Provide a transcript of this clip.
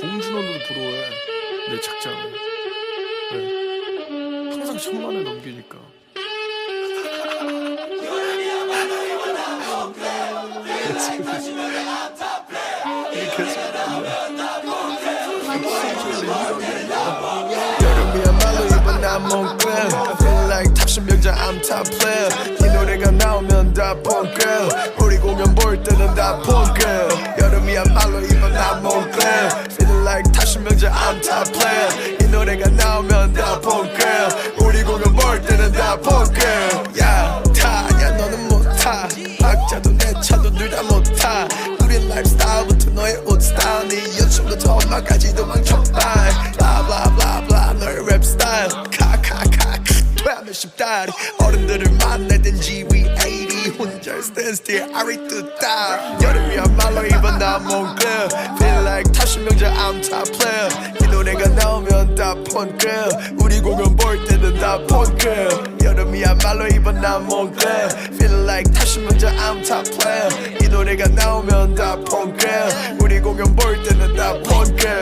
봉준호도 부러워해 내 착장을 네. 항상 천만을 넘기니까. I'm top player. 이 노래가 나오면 다 우리 때는 다 펑글 여름이야말로 이번 난 몽글 Feeling like 탑신병자 I'm top player 이 노래가 나오면 다 펑글 우리 공연 볼 때는 다 펑글 야 타야 너는 못타. 박자도 내 차도 둘다 못타. 우린 라이프스타일부터 너의 옷 스타일 네 연출부터 엄마까지도 망쳐봐 블라블라블라 너의 랩 스타일 카카카 하면 쉽다리. 어른들을 만날 땐 GV80 혼자 스탠스틸 아리또 따. 여름이야 말로 이번 난 몽글 Feel like 탑신명자 I'm top player. 이 노래가 나오면 다 폰글 우리 공연 볼 때는 다 폰글 여름이야말로 이번 난 몽글 Feel like 탑신명자 I'm top player. 이 노래가 나오면 다 폰글 우리 공연 볼 때는 다 폰글